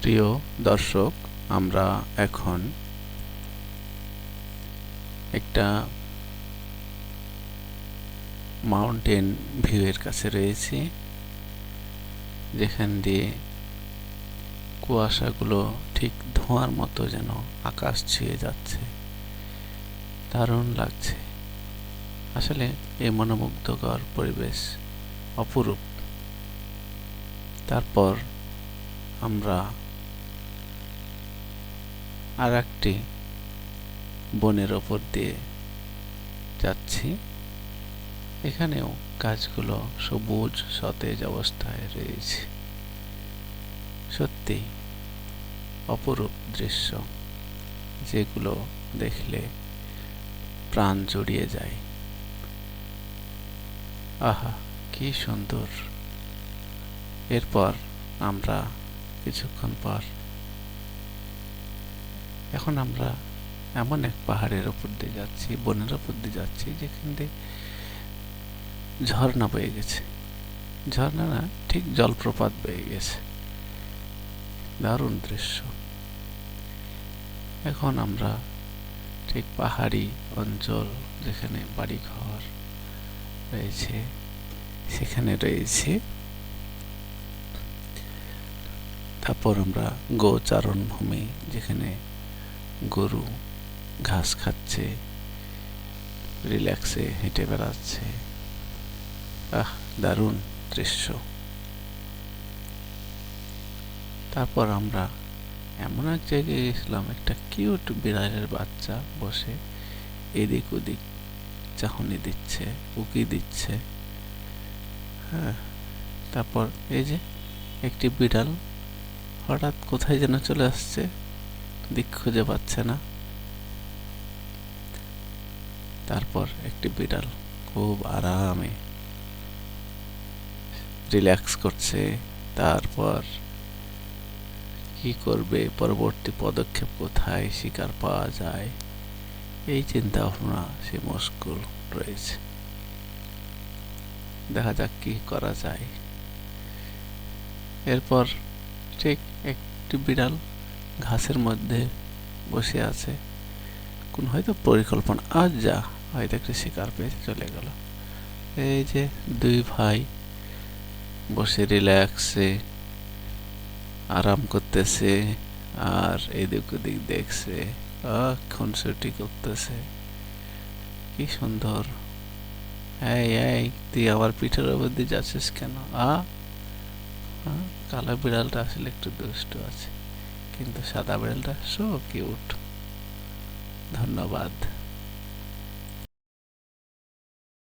প্রিয় দর্শক, আমরা এখন একটা মাউন্টেন ভিউয়ের কাছে রয়েছি, যেখান দিয়ে কুয়াশাগুলো ঠিক ধোঁয়ার মতো যেন আকাশ ছুঁয়ে যাচ্ছে। দারুণ লাগছে। আসলে এই মনোমুগ্ধকর পরিবেশ অপরূপ। তারপর আমরা আর একটি বনের ওপর দিয়ে যাচ্ছি। এখানেও গাছগুলো সবুজ, সতেজ অবস্থায় রয়েছে। সত্যি অপরূপ দৃশ্য, যেগুলো দেখলে প্রাণ জড়িয়ে যায়। আহা, কি সুন্দর! এরপর আমরা কিছুক্ষণ পর এখন আমরা এমন এক পাহাড়ের ওপর দিয়ে যাচ্ছি, বনের ওপর দিয়ে যাচ্ছি, যেখান দিয়ে ঝর্ণা বয়ে গেছে। ঝর্ণা না, ঠিক জলপ্রপাত বয়ে গেছে। দারুণ দৃশ্য। এখন আমরা ঠিক পাহাড়ি অঞ্চল যেখানে বাড়িঘর রয়েছে, সেখানে রয়েছে। তারপর আমরা গোচারণ ভূমি যেখানে গরু ঘাস খাচ্ছে রিল্যাক্সে হেঁটে বেড়াচ্ছে। আহ, দারুণ দৃশ্য। তারপর আমরা এমন এক জায়গায় গেছিলাম, একটা কিউট বিড়ালের বাচ্চা বসে, এদিক ওদিক চাহনি দিচ্ছে, উকি দিচ্ছে। হ্যাঁ তারপর এই যে, একটি বিড়াল হঠাৎ কোথায় যেন চলে আসছে। দিক খুঁজে পাচ্ছে না। তারপর একটি বিড়াল খুব আরামে রিল্যাক্স করছে। তারপর কি করবে? পরবর্তী পদক্ষেপ কোথায়? শিকার পাওয়া যায়? এই চিন্তা ভাবনা সে মুশকুল রয়েছে। দেখা যাক কি করা যায়। এরপর ঠিক একটি বিড়াল ঘাসের মধ্যে বসে আছে। কোন হয়তো পরিকল্পনা। আজ যা, হয়তো একটি শিকার পেয়েছে, চলে গেল। এই যে দুই ভাই বসে রিল্যাক্সে আরাম করতেছে, আর এদিক ওদিক দেখছে খুনসুটি করতেছে। কি সুন্দর। এই এই, তুই আবার পিঠের ওপর দিয়ে যাচ্ছিস কেন? আ কালো বিড়ালটা আসলে একটু দুষ্ট আছে। কিন্তু সাদা বেলটা সো কিউট ধন্যবাদ।